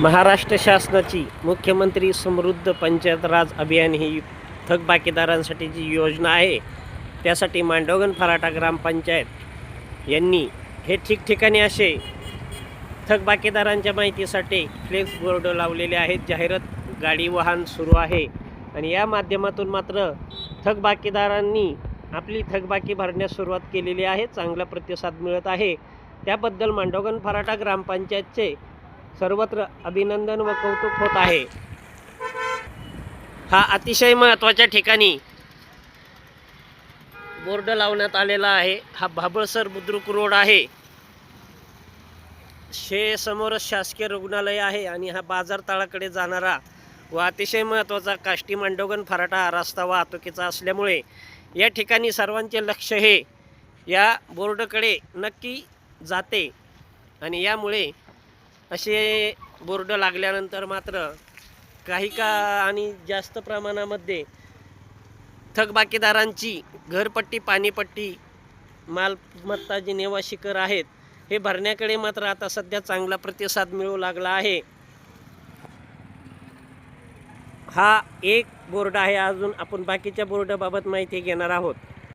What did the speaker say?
महाराष्ट्र शासनाची मुख्यमंत्री समृद्ध पंचायत राज अभियान ही थकबाकीदारांसाठी जी योजना आहे त्यासाठी मांडवगण फराटा ग्रामपंचायत यांनी हे ठिकठिकाणी असे थकबाकीदारांच्या माहितीसाठी फ्लेक्स बोर्ड लावलेले आहेत. जाहिरात गाडी वाहन सुरू आहे आणि या माध्यमातून मात्र थकबाकीदारांनी आपली थकबाकी भरण्यास सुरुवात केलेली आहे. चांगला प्रतिसाद मिळत आहे. त्याबद्दल मांडवगण फराटा ग्रामपंचायतचे सर्वत्र अभिनंदन व कौतुक होत आहे. हा अतिशय महत्त्वाच्या ठिकाणी बोर्ड लावण्यात आलेला आहे. हा भाबळसर बुद्रुक रोड आहे. शे समोरच शासकीय रुग्णालय आहे आणि हा बाजार तळाकडे जाणारा व अतिशय महत्त्वाचा काष्टी मांडोगन फराटा हा रस्ता वाहतुकीचा असल्यामुळे या ठिकाणी सर्वांचे लक्ष हे या बोर्डकडे नक्की जाते. आणि यामुळे असे बोर्ड लागल्यानंतर मात्र काही का आणि जास्त प्रमाणामध्ये थकबाकीदारांची घरपट्टी पाणीपट्टी मालमत्ता जी नेवाशी कर आहेत हे भरण्याकडे मात्र आता सध्या चांगला प्रतिसाद मिळू लागला आहे. हा एक बोर्ड आहे. अजून आपण बाकीच्या बोर्डाबाबत माहिती घेणार आहोत.